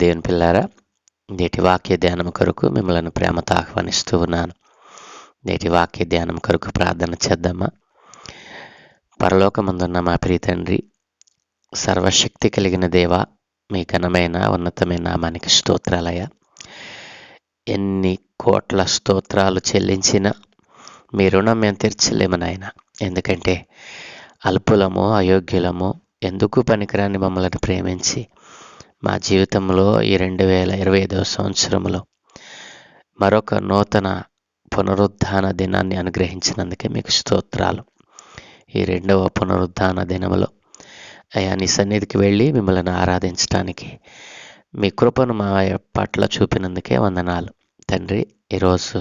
దేవుని పిల్లారా నేటి వాక్య ధ్యానం కొరకు మిమ్మల్ని ప్రేమతో ఆహ్వానిస్తూ ఉన్నాను. నేటి వాక్య ధ్యానం కొరకు ప్రార్థన చేద్దామా? పరలోకమందున్న మా ప్రియ తండ్రి సర్వశక్తి కలిగిన దేవ మీ ఘనమైన ఉన్నతమైన నామానికి స్తోత్రాలయ ఎన్ని కోట్ల స్తోత్రాలు చెల్లించినా మీ రుణం మేము తీర్చలేము నాయన. ఎందుకంటే అల్పులము అయోగ్యులము ఎందుకు పనికిరాని మమ్మల్ని ప్రేమించి మా జీవితంలో ఈ రెండు వేల ఇరవై ఐదవ సంవత్సరంలో మరొక నూతన పునరుద్ధాన దినాన్ని అనుగ్రహించినందుకే మీకు స్తోత్రాలు. ఈ రెండవ పునరుద్ధాన దినములో అయా నీ సన్నిధికి వెళ్ళి మిమ్మల్ని ఆరాధించడానికి మీ కృపను మా పట్ల చూపినందుకే వందనాలు. తండ్రి ఈరోజు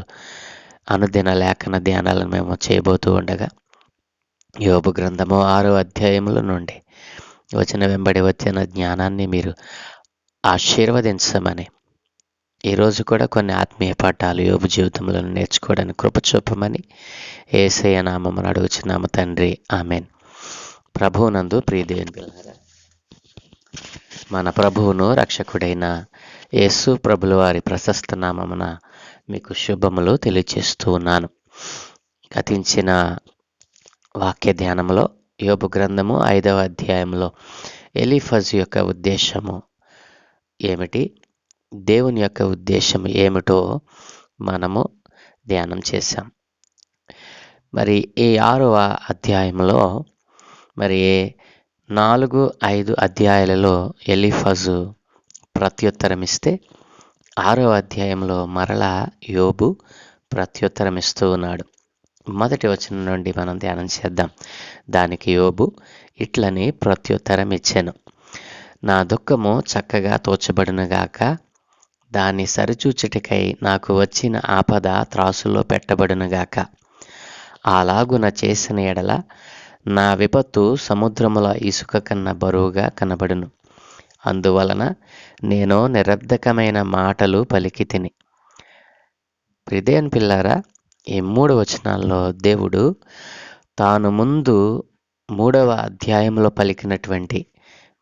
అనుదిన లేఖన ధ్యానాలను మేము చేయబోతూ ఉండగా యోబు గ్రంథము ఆరో అధ్యాయముల నుండి వచ్చిన వెంబడి వచ్చిన జ్ఞానాన్ని మీరు ఆశీర్వదించమని. ఈరోజు కూడా కొన్ని ఆత్మీయ పాఠాలు యోగు జీవితంలో నేర్చుకోవడానికి కృప చూపమని ఏసయ్య నామమును అడుగుచున్నాము తండ్రి. ఆమెన్. ప్రభువునందు ప్రియదేవి పిల్లరా మన ప్రభువును రక్షకుడైన యేసు ప్రభుల వారి ప్రశస్త నామమున మీకు శుభములు తెలియచేస్తూ ఉన్నాను. గతించిన వాక్య ధ్యానంలో యోబు గ్రంథము ఐదవ అధ్యాయంలో ఎలిఫజ్ యొక్క ఉద్దేశము ఏమిటి? దేవుని యొక్క ఉద్దేశం ఏమిటో మనము ధ్యానం చేశాం. మరి ఈ ఆరవ అధ్యాయంలో మరి నాలుగు ఐదు అధ్యాయాలలో ఎలిఫజు ప్రత్యుత్తరం ఇస్తే ఆరో అధ్యాయంలో మరలా యోబు ప్రత్యుత్తరం ఇస్తూ ఉన్నాడు. మొదటి వచనం నుండి మనం ధ్యానం చేద్దాం. దానికి యోబు ఇట్లని ప్రత్యుత్తరం ఇచ్చాను. నా దుఃఖము చక్కగా తోచబడునుగాక దాన్ని సరిచూచుటకై నాకు వచ్చిన ఆపద త్రాసులో పెట్టబడునుగాక అలాగున చేసిన ఎడల నా విపత్తు సముద్రముల ఇసుక కన్నా బరువుగా కనబడును. అందువలన నేను నిరర్ధకమైన మాటలు పలికి తిని. ప్రిదేన్ పిల్లారా ఈ మూడు వచనాల్లో దేవుడు తాను ముందు మూడవ అధ్యాయంలో పలికినటువంటి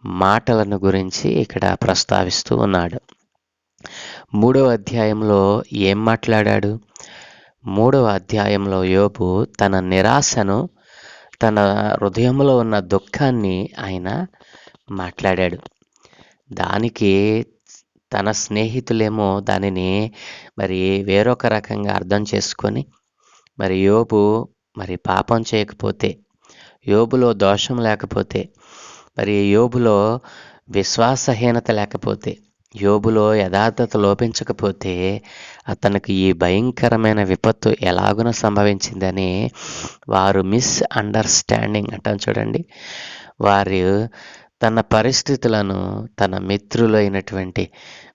మాటలను గురించి ఇక్కడ ప్రస్తావిస్తూ ఉన్నాడు. మూడవ అధ్యాయంలో ఏం మాట్లాడాడు? మూడవ అధ్యాయంలో యోబు తన నిరాశను తన హృదయంలో ఉన్న దుఃఖాన్ని ఆయన మాట్లాడాడు. దానికి తన స్నేహితులేమో దానిని మరి వేరొక రకంగా అర్థం చేసుకొని మరి యోబు మరి పాపం చేయకపోతే యోబులో దోషం లేకపోతే మరి యోబులో విశ్వాసహీనత లేకపోతే యోబులో యథార్థత లోపించకపోతే అతనికి ఈ భయంకరమైన విపత్తు ఎలాగున సంభవించిందని వారు మిస్ అండర్స్టాండింగ్ అంటాం చూడండి. వారు తన పరిస్థితులను తన మిత్రులైనటువంటి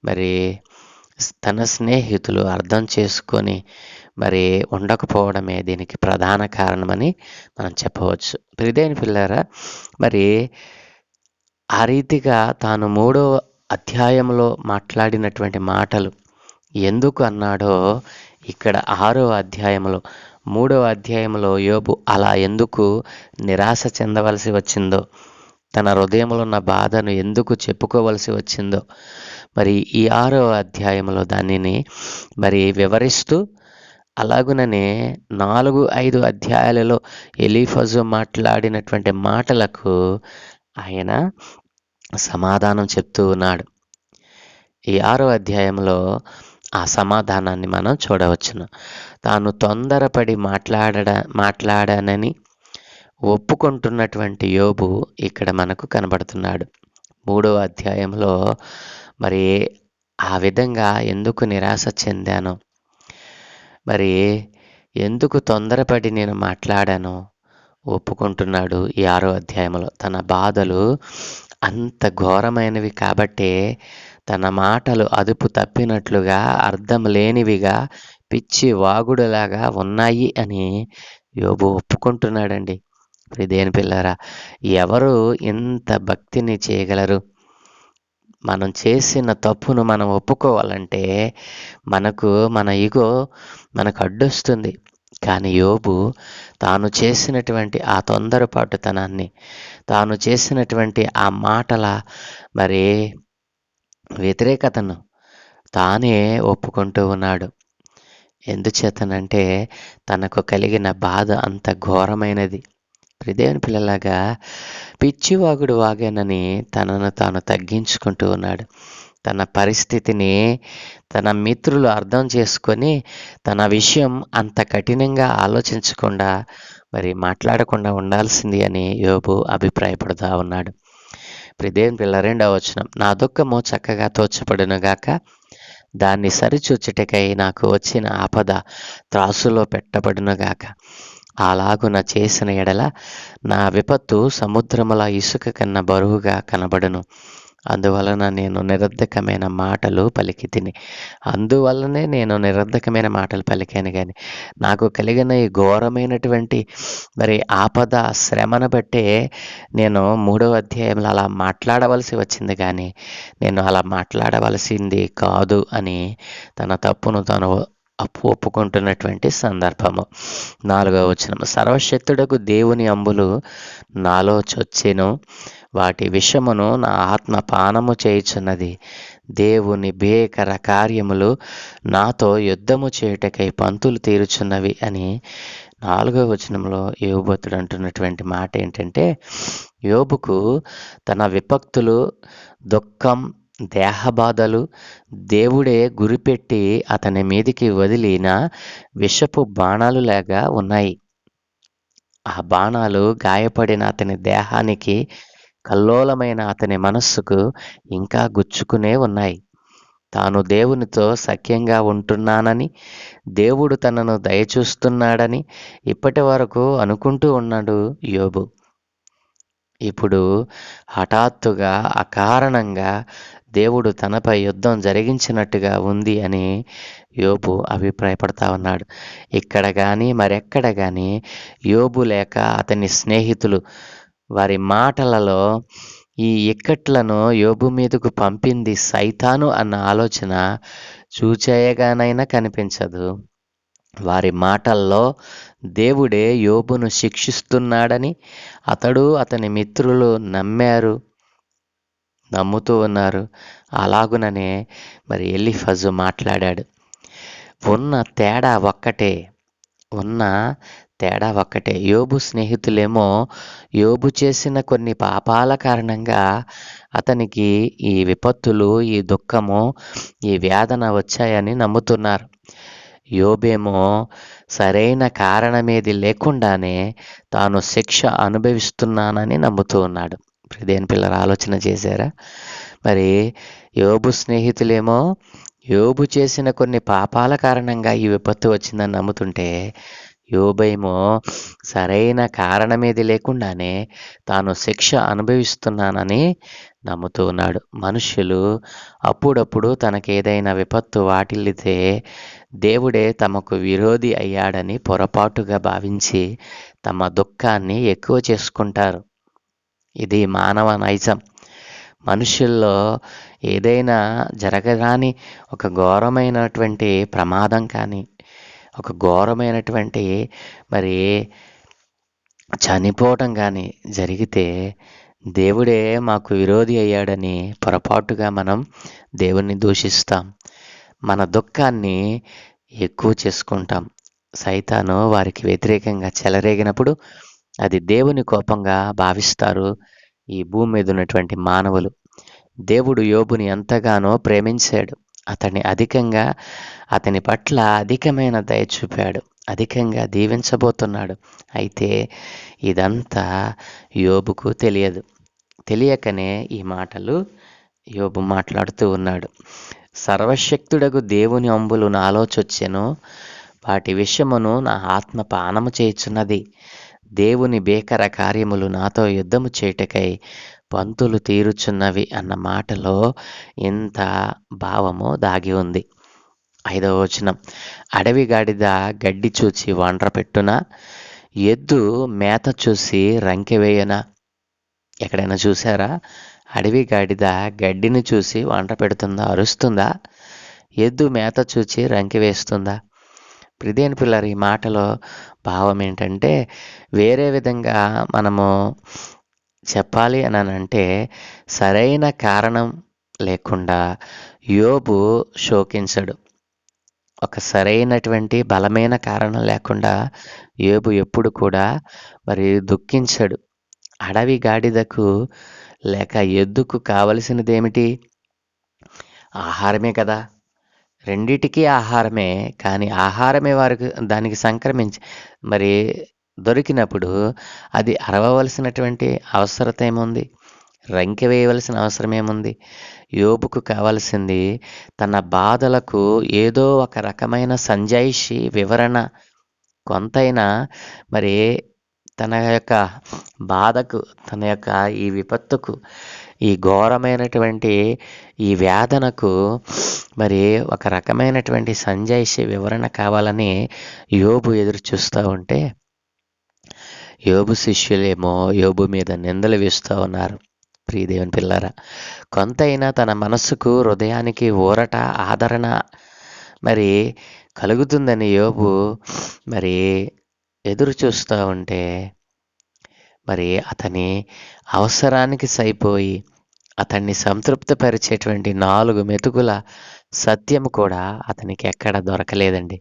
మరి తన స్నేహితులు అర్థం చేసుకొని మరి ఉండకపోవడమే దీనికి ప్రధాన కారణమని మనం చెప్పవచ్చు. ప్రిదేని పిల్లారా మరి ఆ రీతిగా తాను మూడో అధ్యాయంలో మాట్లాడినటువంటి మాటలు ఎందుకు అన్నాడో ఇక్కడ ఆరో అధ్యాయంలో మూడవ అధ్యాయంలో యోబు అలా ఎందుకు నిరాశ చెందవలసి వచ్చిందో తన హృదయంలో ఉన్న బాధను ఎందుకు చెప్పుకోవలసి వచ్చిందో మరి ఈ ఆరో అధ్యాయంలో దానిని మరి వివరిస్తూ అలాగుననే నాలుగు ఐదు అధ్యాయాలలో ఎలీఫజు మాట్లాడినటువంటి మాటలకు ఆయన సమాధానం చెప్తూ ఉన్నాడు. ఈ ఆరో అధ్యాయంలో ఆ సమాధానాన్ని మనం చూడవచ్చును. తాను తొందరపడి మాట్లాడ మాట్లాడానని ఒప్పుకుంటున్నటువంటి యోబు ఇక్కడ మనకు కనబడుతున్నాడు. మూడో అధ్యాయంలో మరి ఆ విధంగా ఎందుకు నిరాశ చెందాను? మరి ఎందుకు తొందరపడి నేను మాట్లాడాను? ఒప్పుకుంటున్నాడు ఈ ఆరో అధ్యాయంలో తన బాధలు అంత ఘోరమైనవి కాబట్టే తన మాటలు అదుపు తప్పినట్లుగా అర్థం లేనివిగా పిచ్చి వాగుడులాగా ఉన్నాయి అని యోబు ఒప్పుకుంటున్నాడండి. దేని పిల్లరా ఎవరు ఇంత భక్తిని చేయగలరు? మనం చేసిన తప్పును మనం ఒప్పుకోవాలంటే మనకు మన ఇగో మనకు అడ్డొస్తుంది. కానీ యోబు తాను చేసినటువంటి ఆ తొందరపాటుతనాన్ని తాను చేసినటువంటి ఆ మాటల మరి వ్యతిరేకతను తానే ఒప్పుకుంటూ ఉన్నాడు. ఎందుచేతనంటే తనకు కలిగిన బాధ అంత ఘోరమైనది. దేవుని పిల్లలాగా పిచ్చివాగుడు వాగానని తనను తాను తగ్గించుకుంటూ ఉన్నాడు. తన పరిస్థితిని తన మిత్రులు అర్థం చేసుకొని తన విషయం అంత కఠినంగా ఆలోచించకుండా మరి మాట్లాడకుండా ఉండాల్సింది అని యోబు అభిప్రాయపడుతూ ఉన్నాడు. ప్రిదేవిని పిల్ల రెండవ వచనం నా దుఃఖము చక్కగా తోచబడునుగాక దాన్ని సరిచూచుటకై నాకు వచ్చిన ఆపద త్రాసులో పెట్టబడునుగాక. అలాగున చేసిన ఎడల నా విపత్తు సముద్రముల ఇసుక కన్నా బరువుగా కనబడును. అందువలన నేను నిరర్ధకమైన మాటలు పలికి తిని అందువలనే నేను నిరర్ధకమైన మాటలు పలికాను కానీ నాకు కలిగిన ఈ ఘోరమైనటువంటి మరి ఆపద శ్రమను బట్టే నేను మూడవ అధ్యాయంలో అలా మాట్లాడవలసి వచ్చింది కానీ నేను అలా మాట్లాడవలసింది కాదు అని తన తప్పును తను అప్పు ఒప్పుకుంటున్నటువంటి సందర్భము. నాలుగవ వచనం సర్వశక్తుడకు దేవుని అంబులు నాలో చొచ్చెను. వాటి విషమును నా ఆత్మ పానము చేయుచున్నది. దేవుని భేకర కార్యములు నాతో యుద్ధము చేయుటకై పంతులు తీరుచున్నవి అని నాలుగవ వచనంలో యోబుతుడు అంటున్నటువంటి మాట ఏంటంటే యోబుకు తన విపక్తులు దుఃఖం దేహబాధలు దేవుడే గురిపెట్టి అతని మీదికి వదిలిన విషపు బాణాలు లాగా ఉన్నాయి. ఆ బాణాలు గాయపడిన అతని దేహానికి కల్లోలమైన అతని మనస్సుకు ఇంకా గుచ్చుకునే ఉన్నాయి. తాను దేవునితో సఖ్యంగా ఉంటున్నానని దేవుడు తనను దయచూస్తున్నాడని ఇప్పటి వరకు అనుకుంటూ ఉన్నాడు యోబు. ఇప్పుడు హఠాత్తుగా అకారణంగా దేవుడు తనపై యుద్ధం జరిగించినట్టుగా ఉంది అని యోబు అభిప్రాయపడతా ఉన్నాడు. ఇక్కడ కానీ మరెక్కడ కానీ యోబు లేక అతని స్నేహితులు వారి మాటలలో ఈ ఇక్కట్లను యోబు మీదకు పంపింది సైతాను అన్న ఆలోచన చూచేయగానైనా కనిపించదు. వారి మాటల్లో దేవుడే యోబును శిక్షిస్తున్నాడని అతడు అతని మిత్రులు నమ్మారు. నమ్ముతూ ఉన్నారు. అలాగుననే మరి ఎలిఫజు మాట్లాడాడు. ఉన్న తేడా ఒక్కటే ఉన్న తేడా ఒక్కటే. యోబు స్నేహితులేమో యోబు చేసిన కొన్ని పాపాల కారణంగా అతనికి ఈ విపత్తులు ఈ దుఃఖము ఈ వేదన వచ్చాయని నమ్ముతున్నారు. యోబేమో సరైన కారణమేది లేకుండానే తాను శిక్ష అనుభవిస్తున్నానని నమ్ముతూ ఉన్నాడు. దేని పిల్లలు ఆలోచన చేశారా? మరి యోబు స్నేహితులేమో యోబు చేసిన కొన్ని పాపాల కారణంగా ఈ విపత్తు వచ్చిందని నమ్ముతుంటే యోబేమో సరైన కారణమేది లేకుండానే తాను శిక్ష అనుభవిస్తున్నానని నమ్ముతూ ఉన్నాడు. మనుష్యులు అప్పుడప్పుడు తనకేదైనా విపత్తు వాటిల్లితే దేవుడే తమకు విరోధి అయ్యాడని పొరపాటుగా భావించి తమ దుఃఖాన్ని ఎక్కువ చేసుకుంటారు. ఇది మానవ నైజం. మనుషుల్లో ఏదైనా జరగరాని ఒక ఘోరమైనటువంటి ప్రమాదం కానీ ఒక ఘోరమైనటువంటి మరి చనిపోవటం కానీ జరిగితే దేవుడే మాకు విరోధి అయ్యాడని పొరపాటుగా మనం దేవుణ్ణి దూషిస్తాం. మన దుఃఖాన్ని ఎక్కువ చేసుకుంటాం. సైతాను వారికి వ్యతిరేకంగా చెలరేగినప్పుడు అది దేవుని కోపంగా భావిస్తారు ఈ భూమి మీద ఉన్నటువంటి మానవులు. దేవుడు యోబుని ఎంతగానో ప్రేమించాడు. అతన్ని అధికంగా అతని పట్ల అధికమైన దయ చూపాడు. అధికంగా దీవించబోతున్నాడు. అయితే ఇదంతా యోబుకు తెలియదు. తెలియకనే ఈ మాటలు యోబు మాట్లాడుతూ ఉన్నాడు. సర్వశక్తుడకు దేవుని అంబులు నాలోచొచ్చెను వాటి విషయమును నా ఆత్మ పానము చేయుచున్నది. దేవుని భీకర కార్యములు నాతో యుద్ధము చేయుటకై పంతులు తీరుచున్నవి అన్న మాటలో ఇంత భావము దాగి ఉంది. ఐదవ వచనం. అడవి గాడిద గడ్డి చూచి వండ్ర పెట్టున? ఎద్దు మేత చూసి రంకెవేయనా ఎక్కడైనా చూసారా అడవి గాడిద గడ్డిని చూసి వంట పెడుతుందా? అరుస్తుందా? ఎద్దు మేత చూచి రంకి వేస్తుందా? ప్రిదేని పిల్లర్ ఈ మాటలో భావం ఏంటంటే వేరే విధంగా మనము చెప్పాలి అని అంటే సరైన కారణం లేకుండా యోబు శోకించడు. ఒక సరైనటువంటి బలమైన కారణం లేకుండా యోబు ఎప్పుడు కూడా మరి దుఃఖించడు. అడవి గాడిదకు లేక ఎద్దుకు కావలసినది ఏమిటి ఆహారమే కదా. రెండిటికీ ఆహారమే కానీ ఆహారమే వారికి దానికి సంక్రమించి మరి దొరికినప్పుడు అది అరవవలసినటువంటి అవసరత ఏముంది రంకె వేయవలసిన అవసరం ఏముంది యోబుకు కావలసింది తన బాధలకు ఏదో ఒక రకమైన సంజాయిషి వివరణ. కొంతైనా మరి తన యొక్క బాధకు తన యొక్క ఈ విపత్తుకు ఈ ఘోరమైనటువంటి ఈ వేదనకు మరి ఒక రకమైనటువంటి సంజాయిషి వివరణ కావాలని యోబు ఎదురు చూస్తూ ఉంటే యోబు శిష్యులేమో యోబు మీద నిందలు వేస్తూ ఉన్నారు. ప్రియదేవుని పిల్లరా కొంతైనా తన మనస్సుకు హృదయానికి ఊరట ఆదరణ మరి కలుగుతుందని యోబు మరి ఎదురు చూస్తూ ఉంటే మరి అతని అవసరానికి సరిపోయి అతన్ని సంతృప్తిపరిచేటువంటి నాలుగు మెతుకుల సత్యం కూడా అతనికి ఎక్కడ దొరకలేదండి.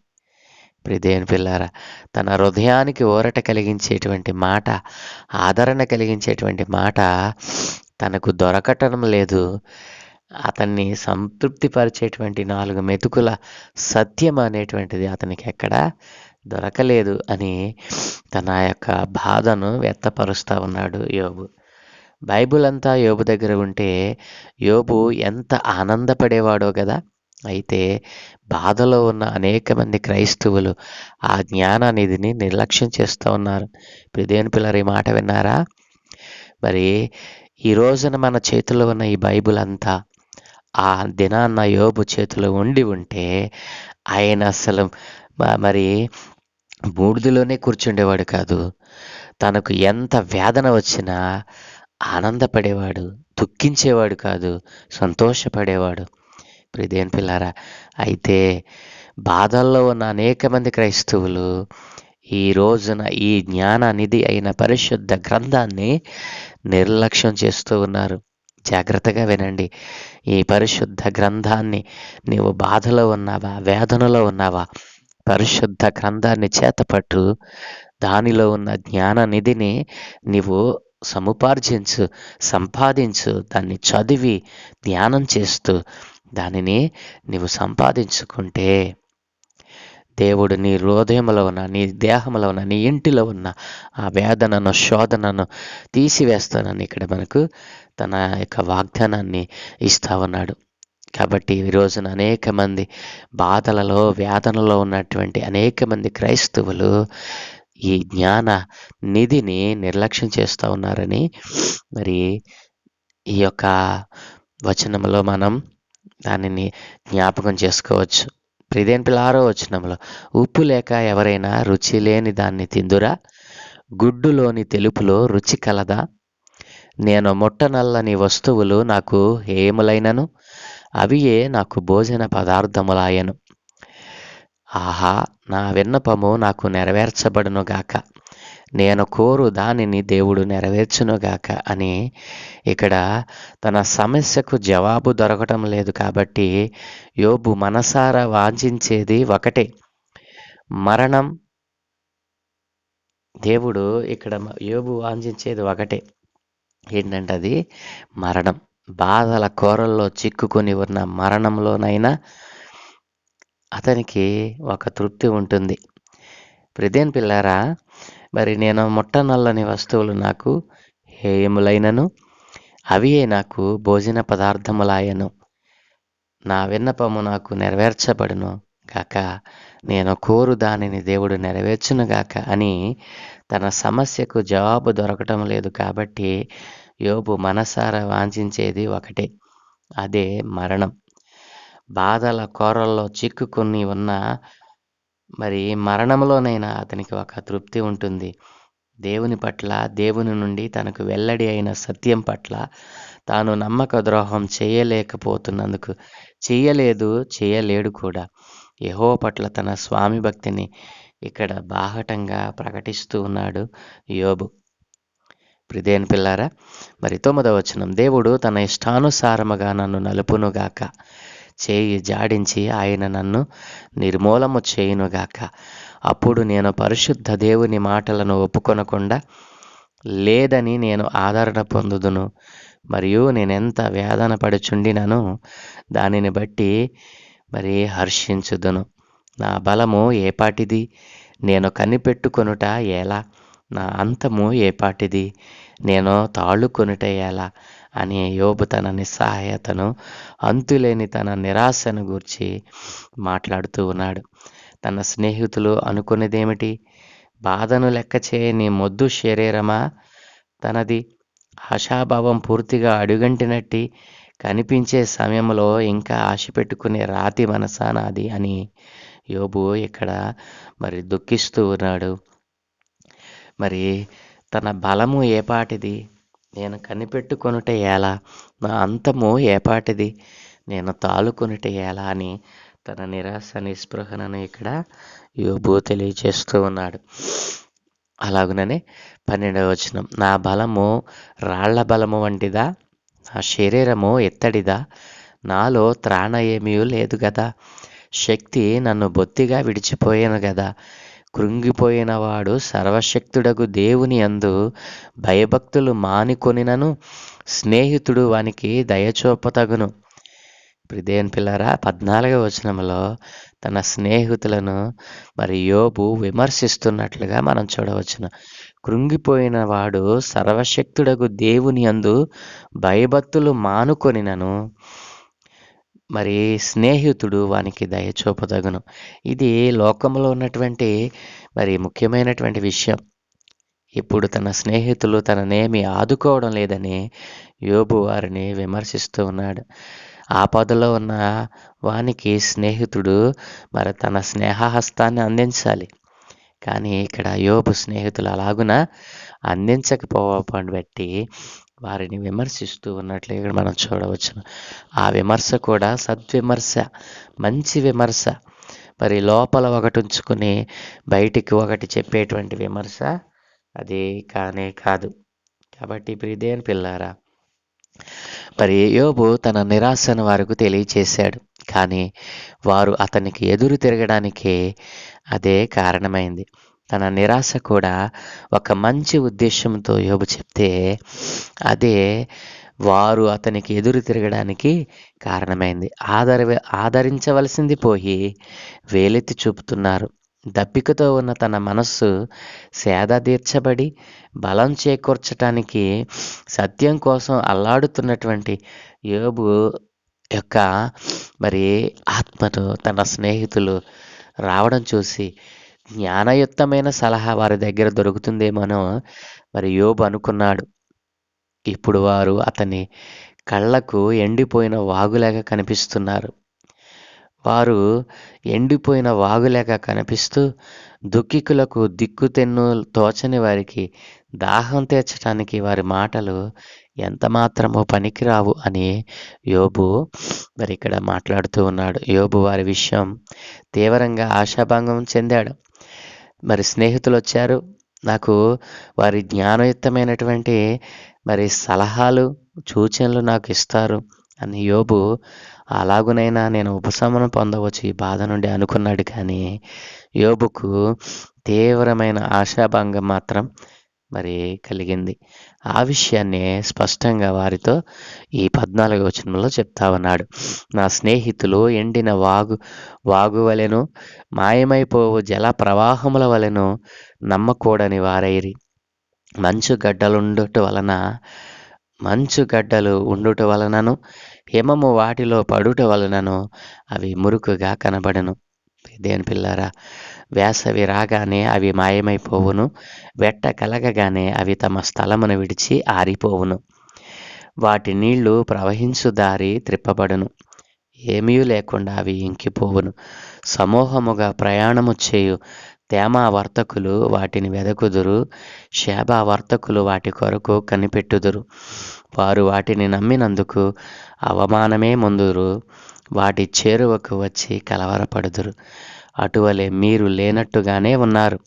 ప్రిదేని పిల్లారా తన హృదయానికి ఊరట కలిగించేటువంటి మాట ఆదరణ కలిగించేటువంటి మాట తనకు దొరకటం లేదు. అతన్ని సంతృప్తిపరిచేటువంటి నాలుగు మెతుకుల సత్యం అనేటువంటిది అతనికి ఎక్కడ దొరకలేదు అని తన యొక్క బాధను వ్యక్తపరుస్తూ ఉన్నాడు యోబు. బైబుల్ అంతా యోబు దగ్గర ఉంటే యోబు ఎంత ఆనందపడేవాడో కదా అయితే బాధలో ఉన్న అనేక మంది క్రైస్తవులు ఆ జ్ఞానానిధిని నిర్లక్ష్యం చేస్తూ ఉన్నారు. ప్రిదేని పిల్లరి మాట విన్నారా? మరి ఈ రోజున మన చేతిలో ఉన్న ఈ బైబుల్ అంతా ఆ దినాన్న యోబు చేతిలో ఉండి ఉంటే ఆయన అసలు మరి బూడిదలోనే కూర్చుండేవాడు కాదు. తనకు ఎంత వేదన వచ్చినా ఆనందపడేవాడు దుఃఖించేవాడు కాదు సంతోషపడేవాడు. ప్రిదేన్ పిల్లారా అయితే బాధల్లో ఉన్న అనేక మంది క్రైస్తవులు ఈ రోజున ఈ జ్ఞానానిధి అయిన పరిశుద్ధ గ్రంథాన్ని నిర్లక్ష్యం చేస్తూ ఉన్నారు. జాగ్రత్తగా వినండి. ఈ పరిశుద్ధ గ్రంథాన్ని నీవు బాధలో ఉన్నావా వేదనలో ఉన్నావా? పరిశుద్ధ గ్రంథాన్ని చేతపట్టు. దానిలో ఉన్న జ్ఞాన నిధిని నీవు సముపార్జించు సంపాదించు దాన్ని చదివి ధ్యానం చేస్తూ దానిని నీవు సంపాదించుకుంటే దేవుడు నీ హృదయంలో ఉన్న నీ దేహంలో ఉన్న నీ ఇంటిలో ఉన్న ఆ వేదనను శోధనను తీసివేస్తానని ఇక్కడ మనకు తన యొక్క వాగ్దానాన్ని ఇస్తా ఉన్నాడు. కాబట్టి ఈ రోజున అనేక మంది బాధలలో వేదనలో ఉన్నటువంటి అనేక మంది క్రైస్తవులు ఈ జ్ఞాన నిధిని నిర్లక్ష్యం చేస్తూ ఉన్నారని మరి ఈ యొక్క వచనంలో మనం దానిని జ్ఞాపకం చేసుకోవచ్చు. ప్రిదేన్ పిల్ల ఆరో వచనంలో ఉప్పు లేక ఎవరైనా రుచి లేని దాన్ని తిందురా? గుడ్డులోని తెలుపులో రుచి కలదా? నేను మొట్టనల్లని వస్తువులు నాకు హేములైనను అవియే నాకు భోజన పదార్థములాయను. ఆహా నా విన్నపము నాకు నెరవేర్చబడునుగాక నేను కోరు దానిని దేవుడు నెరవేర్చునుగాక అని ఇక్కడ తన సమస్యకు జవాబు దొరకటం లేదు కాబట్టి యోబు మనసారా వాంఛించేది ఒకటే. మరణం దేవుడు ఇక్కడ యోబు వాంఛించేది ఒకటే. ఏంటంటే అది మరణం. బాధల కోరల్లో చిక్కుకొని ఉన్న మరణంలోనైనా అతనికి ఒక తృప్తి ఉంటుంది. ప్రదేన్ పిల్లారా మరి నేను ముట్టనల్లని వస్తువులు నాకు హేయములైనను అవియే నాకు భోజన పదార్థములాయను. నా విన్నపము నాకు నెరవేర్చబడును గాక నేను కోరు దానిని దేవుడు నెరవేర్చును గాక అని తన సమస్యకు జవాబు దొరకటం లేదు కాబట్టి యోబు మనసారా వాంఛించేది ఒకటే అదే మరణం. బాధల కోరల్లో చిక్కుకొని ఉన్న మరి మరణంలోనైనా అతనికి ఒక తృప్తి ఉంటుంది. దేవుని పట్ల దేవుని నుండి తనకు వెల్లడి అయిన సత్యం పట్ల తాను నమ్మక ద్రోహం చేయలేకపోతున్నందుకు చేయలేదు చేయలేడు కూడా. యహో పట్ల తన స్వామి భక్తిని ఇక్కడ బాహటంగా ప్రకటిస్తూ ఉన్నాడు యోబు. ప్రిదేని పిల్లారా మరి తొమ్మిదవ వచనం దేవుడు తన ఇష్టానుసారముగా నన్ను నలుపునుగాక చేయి జాడించి ఆయన నన్ను నిర్మూలము చేయునుగాక. అప్పుడు నేను పరిశుద్ధ దేవుని మాటలను ఒప్పుకొనకుండా లేదని నేను ఆదరణ పొందుదును. మరియు నేనెంత వేదన పడుచుండినను దానిని బట్టి మరి హర్షించుదును. నా బలము ఏపాటిది? నేను కనిపెట్టుకొనుట ఎలా? నా అంతము ఏపాటిది నేను తాళ్ళు ఎలా అని యోబు తన నిస్సహాయతను అంతులేని తన నిరాశను గూర్చి మాట్లాడుతూ ఉన్నాడు. తన స్నేహితులు అనుకునేదేమిటి? బాధను లెక్క చేయని మొద్దు శరీరమా? తనది ఆశాభావం పూర్తిగా అడుగంటినట్టి కనిపించే సమయంలో ఇంకా ఆశ పెట్టుకునే రాతి మనసా నాది? అని యోబు ఇక్కడ మరి దుఃఖిస్తూ ఉన్నాడు. మరి తన బలము ఏపాటిది నేను కనిపెట్టుకొనుట ఎలా? నా అంతము ఏపాటిది నేను తాలుకొనుట ఎలా? అని తన నిరాశ నిస్పృహలను ఇక్కడ యోబు తెలియజేస్తూ ఉన్నాడు. అలాగుననే పన్నెండవ వచనం నా బలము రాళ్ళ బలము వంటిదా? నా శరీరము ఎత్తడిదా? నాలో త్రాణ ఏమీ లేదు కదా శక్తి నన్ను బొత్తిగా విడిచిపోయాను కదా కృంగిపోయిన వాడు సర్వశక్తుడగు దేవుని అందు భయభక్తులు మానికొనినను స్నేహితుడు వానికి దయచూపతగును. ప్రిదేన్ పిల్లరా పద్నాలుగవ వచనంలో తన స్నేహితులను మరి యోబు విమర్శిస్తున్నట్లుగా మనం చూడవచ్చును. కృంగిపోయిన వాడు సర్వశక్తుడగు దేవుని అందు భయభక్తులు మానుకొనినను మరి స్నేహితుడు వానికి దయచూపదగును ఇది లోకంలో ఉన్నటువంటి మరి ముఖ్యమైనటువంటి విషయం. ఇప్పుడు తన స్నేహితులు తననేమి ఆదుకోవడం లేదని యోబు వారిని విమర్శిస్తూ ఉన్నాడు. ఆపదలో ఉన్న వానికి స్నేహితుడు మరి తన స్నేహహస్తాన్ని అందించాలి. కానీ ఇక్కడ యోబు స్నేహితులు అలాగున? అందించకపోవడం బట్టి వారిని విమర్శిస్తూ ఉన్నట్లు ఇక్కడ మనం చూడవచ్చును. ఆ విమర్శ కూడా సద్విమర్శ మంచి విమర్శ. మరి లోపల ఒకటి ఉంచుకుని బయటికి ఒకటి చెప్పేటువంటి విమర్శ అది కానే కాదు. కాబట్టి ప్రిదేన్ పిల్లారా మరి యోబు తన నిరాశను వారికి తెలియచేశాడు. కానీ వారు అతనికి ఎదురు తిరగడానికి అదే కారణమైంది. తన నిరాశ కూడా ఒక మంచి ఉద్దేశంతో యోబు చెప్తే అదే వారు అతనికి ఎదురు తిరగడానికి కారణమైంది. ఆదర ఆదరించవలసింది పోయి వేలెత్తి చూపుతున్నారు. దప్పికతో ఉన్న తన మనస్సు సేద తీర్చబడి బలం చేకూర్చటానికి సత్యం కోసం అల్లాడుతున్నటువంటి యోబు యొక్క మరి ఆత్మతో తన స్నేహితులు రావడం చూసి జ్ఞానయుక్తమైన సలహా వారి దగ్గర దొరుకుతుందేమోనో మరి యోబు అనుకున్నాడు. ఇప్పుడు వారు అతని కళ్ళకు ఎండిపోయిన వాగులాగా కనిపిస్తున్నారు. వారు ఎండిపోయిన వాగులాగా కనిపిస్తూ దుఃఖికులకు దిక్కుతెన్ను తోచని వారికి దాహం తీర్చడానికి వారి మాటలు ఎంత మాత్రమో పనికిరావు అని యోబు మరి ఇక్కడ మాట్లాడుతూ ఉన్నాడు. యోబు వారి విషయం తీవ్రంగా ఆశాభంగం చెందాడు. మరి స్నేహితులు వచ్చారు నాకు వారి జ్ఞానయుక్తమైనటువంటి మరి సలహాలు సూచనలు నాకు ఇస్తారు అని యోబు అలాగునైనా నేను ఉపశమనం పొందవచ్చు ఈ బాధ నుండి అనుకున్నాడు. కానీ యోబుకు తీవ్రమైన ఆశాభంగం మాత్రం మరి కలిగింది. ఆ విషయాన్ని స్పష్టంగా వారితో ఈ పద్నాలుగు వచనంలో చెప్తా ఉన్నాడు. నా స్నేహితులు ఎండిన వాగు వాగు వలెను మాయమైపోవు జల ప్రవాహముల వలెను నమ్మకూడని వారైరి. మంచు గడ్డలుండుట వలన మంచు గడ్డలు ఉండుట వలనను హిమము వాటిలో పడుట వలనను అవి మురుకుగా కనబడను. దేని పిల్లారా వేసవి రాగానే అవి మాయమైపోవును వెట్ట కలగగానే అవి తమ స్థలమును విడిచి ఆరిపోవును. వాటి నీళ్ళు ప్రవహించు దారి త్రిప్పబడును ఏమీ లేకుండా అవి ఇంకిపోవును. సమూహముగా ప్రయాణము చేయు తేమా వర్తకులు వాటిని వెదకుదురు శాబా వర్తకులు వాటి కొరకు కనిపెట్టుదురు. వారు వాటిని నమ్మినందుకు అవమానమే ముందురు వాటి చేరువకు వచ్చి కలవరపడుదురు. అటువలే మీరు లేనట్టుగానే ఉన్నారు.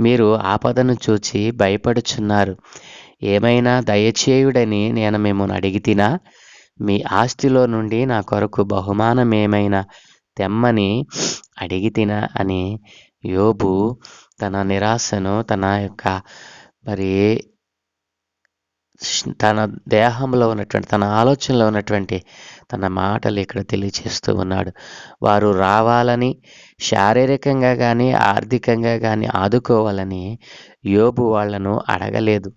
మీరు ఆపదను చూచి భయపడుచున్నారు. ఏమైనా దయచేయుడని నేను మిమ్మల్ని అడిగితినా? మీ ఆస్తిలో నుండి నా కొరకు బహుమానం ఏమైనా తెమ్మని అడిగితినా అని యోబు తన నిరాశను తన యొక్క మరి తన దేహంలో ఉన్నటువంటి తన ఆలోచనలో ఉన్నటువంటి తన మాటలు ఇక్కడ తెలియచేస్తూ ఉన్నాడు. వారు రావాలని శారీరకంగా కానీ ఆర్థికంగా కానీ ఆదుకోవాలని యోబు వాళ్ళను అడగలేదు.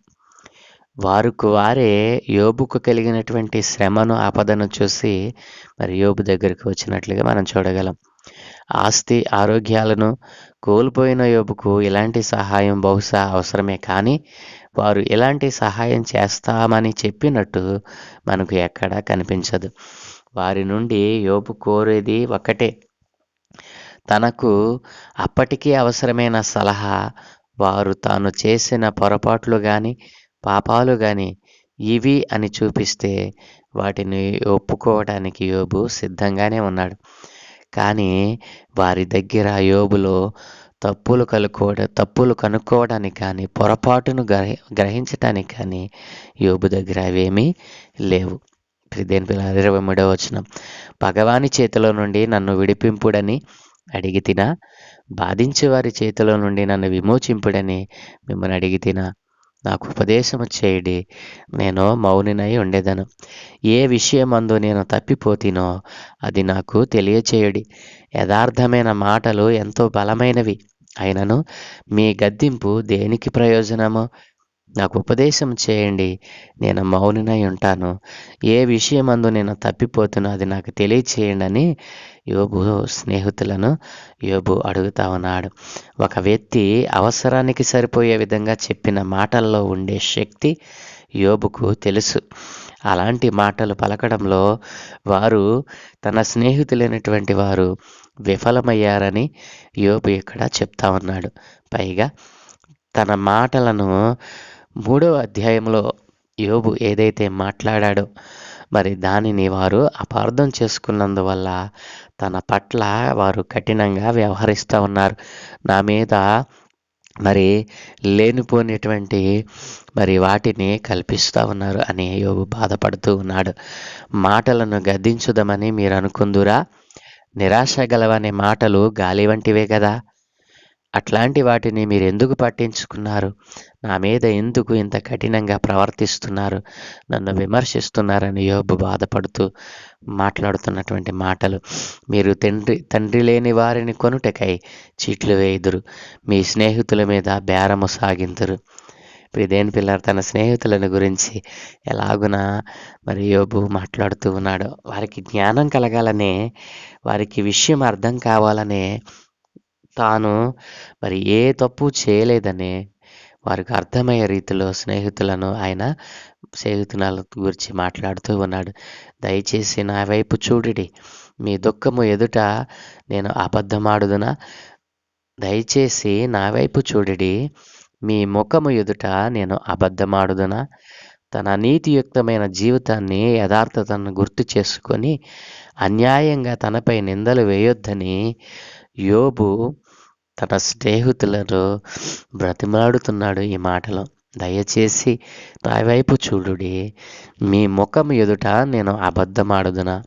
వారికి వారే యోబుకు కలిగినటువంటి శ్రమను ఆపదను చూసి మరి యోబు దగ్గరికి వచ్చినట్లుగా మనం చూడగలం. ఆస్తి ఆరోగ్యాలను కోల్పోయిన యోబుకు ఇలాంటి సహాయం బహుశా అవసరమే కానీ వారు ఎలాంటి సహాయం చేస్తామని చెప్పినట్టు మనకు ఎక్కడా కనిపించదు. వారి నుండి యోబు కోరేది ఒకటే తనకు అప్పటికీ అవసరమైన సలహా వారు తాను చేసిన పొరపాట్లు కానీ పాపాలు కానీ ఇవి అని చూపిస్తే వాటిని ఒప్పుకోవడానికి యోబు సిద్ధంగానే ఉన్నాడు. కానీ వారి దగ్గర యోబులో తప్పులు కలుకోవడం తప్పులు కనుక్కోవడానికి కానీ పొరపాటును గ్రహ గ్రహించటానికి కానీ యోబు దగ్గర అవేమీ లేవు. దేని పిల్ల ఇరవై మూడవ వచ్చిన భగవాని చేతిలో నుండి నన్ను విడిపింపుడని అడిగితిన బాధించే వారి చేతిలో నుండి నన్ను విమోచింపుడని మిమ్మల్ని అడిగితిన నాకు ఉపదేశం చేయడి. నేను మౌనినై ఉండేదను. ఏ విషయమందు నేను తప్పిపోతినో అది నాకు తెలియచేయడి. యథార్థమైన మాటలు ఎంతో బలమైనవి. అయినను మీ గద్దింపు దేనికి ప్రయోజనము? నాకు ఉపదేశం చేయండి నేను మౌనినై ఉంటాను. ఏ విషయమందు నేను తప్పిపోతున్నా అది నాకు తెలియచేయండి అని యోబు స్నేహితులను యోబు అడుగుతా ఉన్నాడు. ఒక వ్యక్తి అవసరానికి సరిపోయే విధంగా చెప్పిన మాటల్లో ఉండే శక్తి యోబుకు తెలుసు. అలాంటి మాటలు పలకడంలో వారు తన స్నేహితులైనటువంటి వారు విఫలమయ్యారని యోబు ఇక్కడ చెప్తా ఉన్నాడు. పైగా తన మాటలను మూడవ అధ్యాయంలో యోబు ఏదైతే మాట్లాడాడో మరి దానిని వారు అపార్థం చేసుకున్నందువల్ల తన పట్ల వారు కఠినంగా వ్యవహరిస్తూ ఉన్నారు. నా మీద మరి లేనిపోయినటువంటి మరి వాటిని కల్పిస్తూ ఉన్నారు అని యోబు బాధపడుతూ ఉన్నాడు. మాటలను గద్దించుదామని మీరు అనుకుందురా? నిరాశ గలవనే మాటలు గాలి వంటివే కదా. అట్లాంటి వాటిని మీరు ఎందుకు పట్టించుకున్నారు? నా మీద ఎందుకు ఇంత కఠినంగా ప్రవర్తిస్తున్నారు? నన్ను విమర్శిస్తున్నారని యోబు బాధపడుతూ మాట్లాడుతున్నటువంటి మాటలు. మీరు తండ్రి తండ్రి లేని వారిని కొనుటకై చీట్లు వేయుదురు. మీ స్నేహితుల మీద బేరము సాగింతురు ప్రిదేన్ పిల్లలు తన స్నేహితులను గురించి ఎలాగున మరి యోబు మాట్లాడుతూ ఉన్నాడు. వారికి జ్ఞానం కలగాలనే వారికి విషయం అర్థం కావాలనే తాను మరి ఏ తప్పు చేయలేదని వారికి అర్థమయ్యే రీతిలో స్నేహితులను ఆయన స్నేహితుల గురించి మాట్లాడుతూ ఉన్నాడు. దయచేసి నా వైపు చూడిడి. మీ దుఃఖము ఎదుట నేను అబద్ధమాడుదునా? దయచేసి నా వైపు చూడిడి. మీ ముఖము ఎదుట నేను అబద్ధమాడుదునా? తన నీతియుక్తమైన జీవితాన్ని యథార్థతను గుర్తు చేసుకొని అన్యాయంగా తనపై నిందలు వేయొద్దని యోబు తన స్నేహితులను బ్రతిమాడుతున్నాడు ఈ మాటలో. దయచేసి నా వైపు చూడుడి. మీ ముఖం ఎదుట నేను అబద్ధమాడుదునా?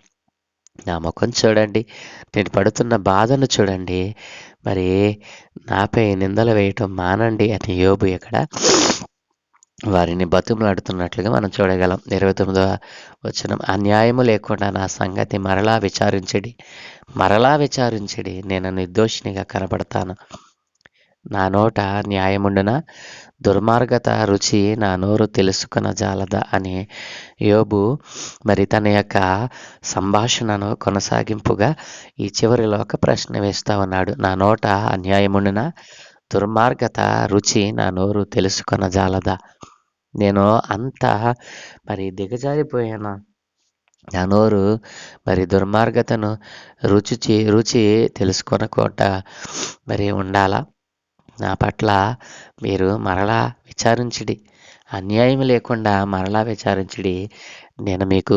నా ముఖం చూడండి. నేను పడుతున్న బాధను చూడండి. మరి నాపై నిందలు వేయటం మానండి అని యోబు ఇక్కడ వారిని బతుములాడుతున్నట్లుగా మనం చూడగలం. ఇరవై తొమ్మిదవ వచ్చిన అన్యాయము లేకుండా నా సంగతి మరలా విచారించడి. మరలా విచారించడి. నేను నిర్దోషినిగా కనబడతాను. నా నోట న్యాయముండున? దుర్మార్గత రుచి నా నోరు తెలుసుకున్న జాలదా అని యోబు మరి తన యొక్క సంభాషణను కొనసాగింపుగా ఈ చివరిలో ఒక ప్రశ్న వేస్తా ఉన్నాడు. నా నోట అన్యాయముండున? దుర్మార్గత రుచి నా నోరు తెలుసుకున్న జాలదా. నేను అంత మరి దిగజారిపోయాను? నా నోరు మరి దుర్మార్గతను రుచి రుచి తెలుసుకొనకుండా మరి ఉండాలా? నా పట్ల మీరు మరలా విచారించడి. అన్యాయం లేకుండా మరలా విచారించడి. నేను మీకు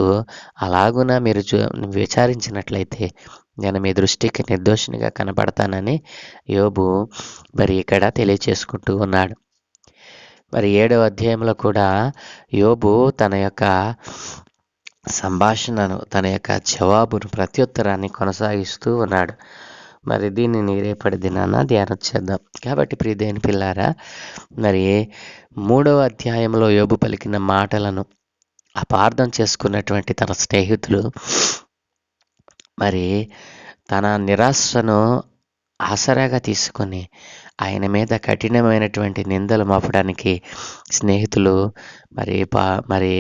అలాగున మీరు చూ విచారించినట్లయితే నేను మీ దృష్టికి నిర్దోషినిగా కనపడతానని యోబు మరి ఇక్కడ తెలియచేసుకుంటూ ఉన్నాడు. మరి ఏడవ అధ్యాయంలో కూడా యోబు తన యొక్క సంభాషణను తన యొక్క జవాబును ప్రత్యుత్తరాన్ని కొనసాగిస్తూ ఉన్నాడు. మరి దీనిని రేపటి దినాన ధ్యానం చేద్దాం. కాబట్టి ప్రియదేని పిల్లారా మరి మూడవ అధ్యాయంలో యోబు పలికిన మాటలను అపార్థం చేసుకున్నటువంటి తన స్నేహితులు. మరి తన నిరాశను ఆసరాగా తీసుకొని ఆయన మీద కఠినమైనటువంటి నిందలు మోపడానికి స్నేహితులు మరి పా మరి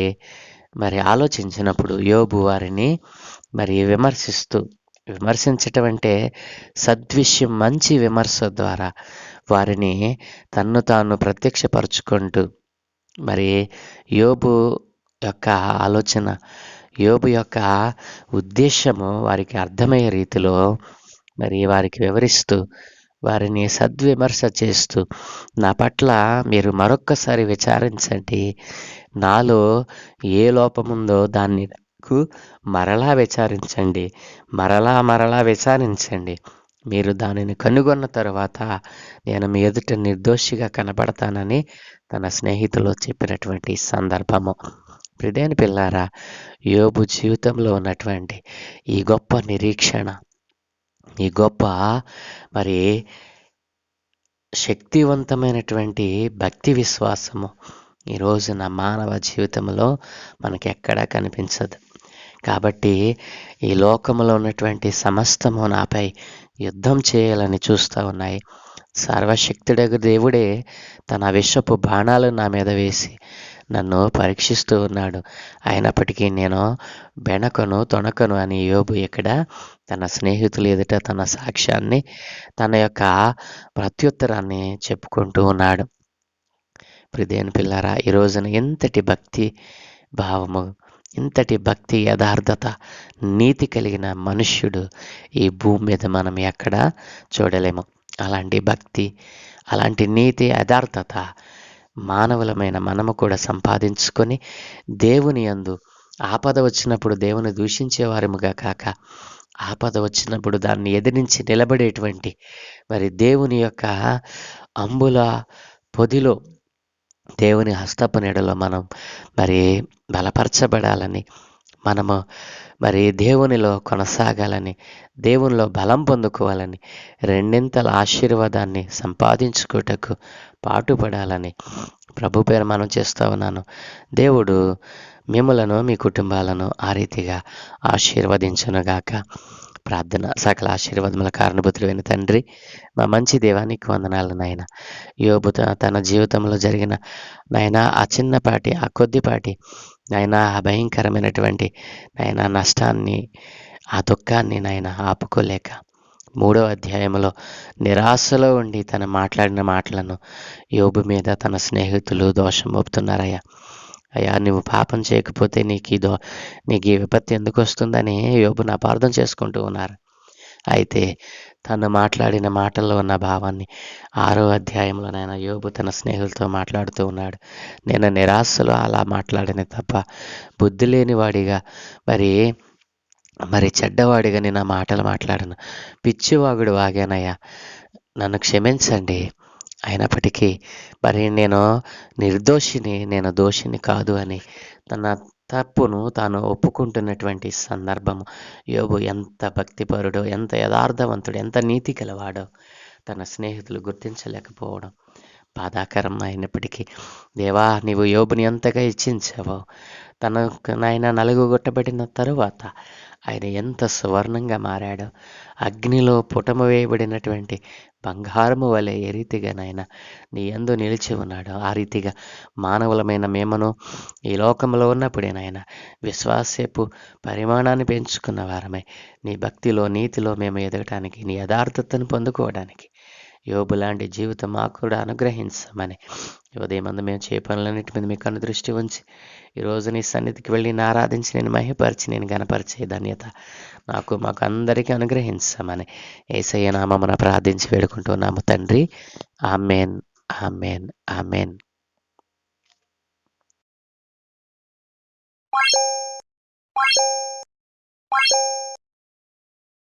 మరి ఆలోచించినప్పుడు యోబు వారిని మరి విమర్శిస్తూ విమర్శించటం అంటే సద్విషయం మంచి విమర్శ ద్వారా వారిని తన్ను తాను ప్రత్యక్షపరుచుకుంటూ మరి యోబు యొక్క ఆలోచన. యోబు యొక్క ఉద్దేశము వారికి అర్థమయ్యే రీతిలో మరి వారికి వివరిస్తూ వారిని సద్విమర్శ చేస్తూ నా పట్ల మీరు మరొక్కసారి విచారించండి. నాలో ఏ లోపముందో దాన్ని నాకు మరలా విచారించండి. మరలా మరలా విచారించండి. మీరు దానిని కనుగొన్న తర్వాత నేను మీ ఎదుట నిర్దోషిగా కనబడతానని తన స్నేహితులు చెప్పినటువంటి సందర్భము. ప్రిదేని పిల్లారా యోబు జీవితంలో ఉన్నటువంటి ఈ గొప్ప నిరీక్షణ ఈ గొప్ప మరి శక్తివంతమైనటువంటి భక్తి విశ్వాసము ఈ రోజున మానవ జీవితంలో మనకి ఎక్కడా కనిపించదు. కాబట్టి ఈ లోకంలో ఉన్నటువంటి సమస్తము నాపై యుద్ధం చేయాలని చూస్తూ ఉన్నాయి. సర్వశక్తుడగు దేవుడే తన విషపు బాణాలు నా మీద వేసి నన్ను పరీక్షిస్తూ ఉన్నాడు. అయినప్పటికీ నేను బెణకను తొణకను అని యోబు ఇక్కడ తన స్నేహితులు ఎదుట తన సాక్ష్యాన్ని తన యొక్క ప్రత్యుత్తరాన్ని చెప్పుకుంటూ ఉన్నాడు. ప్రిదేని పిల్లరా ఈ రోజున ఎంతటి భక్తి భావము ఇంతటి భక్తి యథార్థత నీతి కలిగిన మనుష్యుడు ఈ భూమి మీద మనం ఎక్కడా చూడలేము. అలాంటి భక్తి అలాంటి నీతి యథార్థత మానవులమైన మనము కూడా సంపాదించుకొని దేవుని యందు ఆపద వచ్చినప్పుడు దేవుని దూషించేవారముగా కాక ఆపద వచ్చినప్పుడు దాన్ని ఎదిరించి నిలబడేటువంటి మరి దేవుని యొక్క అంబుల పొదిలో దేవుని హస్తపు నీడలో మనం మరి బలపరచబడాలని మనము మరి దేవునిలో కొనసాగాలని దేవునిలో బలం పొందుకోవాలని రెండింతల ఆశీర్వాదాన్ని సంపాదించుకోటకు పాటుపడాలని ప్రభు పేరు మనం చేస్తూ ఉన్నాను. దేవుడు మిమ్మలను మీ కుటుంబాలను ఆ రీతిగా ఆశీర్వదించునుగాక. ప్రార్థన సకల ఆశీర్వాదముల కారణభూతులైన తండ్రి మా మంచి దేవానికి వందనాలు నాయన. యోబు తన జీవితంలో జరిగిన నాయన ఆ చిన్నపాటి ఆ కొద్దిపాటి నాయన ఆ భయంకరమైనటువంటి నాయన నష్టాన్ని ఆ దుఃఖాన్ని నాయన ఆపుకోలేక మూడో అధ్యాయంలో నిరాశలో ఉండి తను మాట్లాడిన మాటలను యోబు మీద తన స్నేహితులు దోషం మోపుతున్నారయ్యా. అయ్యా నువ్వు పాపం చేయకపోతే నీకు ఈ దో నీకు ఈ విపత్తి ఎందుకు వస్తుందని యోబును అపార్థం చేసుకుంటూ ఉన్నారు. అయితే తను మాట్లాడిన మాటల్లో ఉన్న భావాన్ని ఆరో అధ్యాయంలో నాయన యోబు తన స్నేహితులతో మాట్లాడుతూ ఉన్నాడు. నేను నిరాశలో అలా మాట్లాడిన తప్ప బుద్ధి లేనివాడిగా మరి మరి చెడ్డవాడిగా నేను ఆ మాటలు మాట్లాడను. పిచ్చివాగుడు వాగానయ్యా నన్ను క్షమించండి. అయినప్పటికీ మరి నేను నిర్దోషిని నేను దోషిని కాదు అని తన తప్పును తాను ఒప్పుకుంటున్నటువంటి సందర్భము. యోబు ఎంత భక్తిపరుడో ఎంత యథార్థవంతుడు ఎంత నీతి గలవాడో తన స్నేహితులు గుర్తించలేకపోవడం. బాధాకరం అయినప్పటికీ దేవా నీవు యోబుని ఎంతగా ఇచ్చించావో. తన నాయన నలుగుగొట్టబడిన తరువాత ఆయన ఎంత సువర్ణంగా మారాడో అగ్నిలో పుటమ వేయబడినటువంటి బంగారము వలె ఏ రీతిగా నాయన నీ ఎందు నిలిచి ఉన్నాడు ఆ రీతిగా మానవులమైన మేమను ఈ లోకంలో ఉన్నప్పుడే నాయన విశ్వాసేపు పరిమాణాన్ని పెంచుకున్న వారమై నీ భక్తిలో నీతిలో మేము ఎదగటానికి నీ యథార్థతను పొందుకోవడానికి యోబు లాంటి జీవితం మాకు కూడా అనుగ్రహించమని. ఉదయం మేము చే పనులన్నిటి మీద మీకు అనుదృష్టి ఉంచి ఈరోజు నీ సన్నిధికి వెళ్ళి నేను ఆరాధించి నేను మహిపరిచి నేను గనపరిచే ధన్యత నాకు మాకు అందరికీ అనుగ్రహించమని. ఏసయ్య నామమున ప్రార్థించి వేడుకుంటున్నాము తండ్రి. Amen amen amen.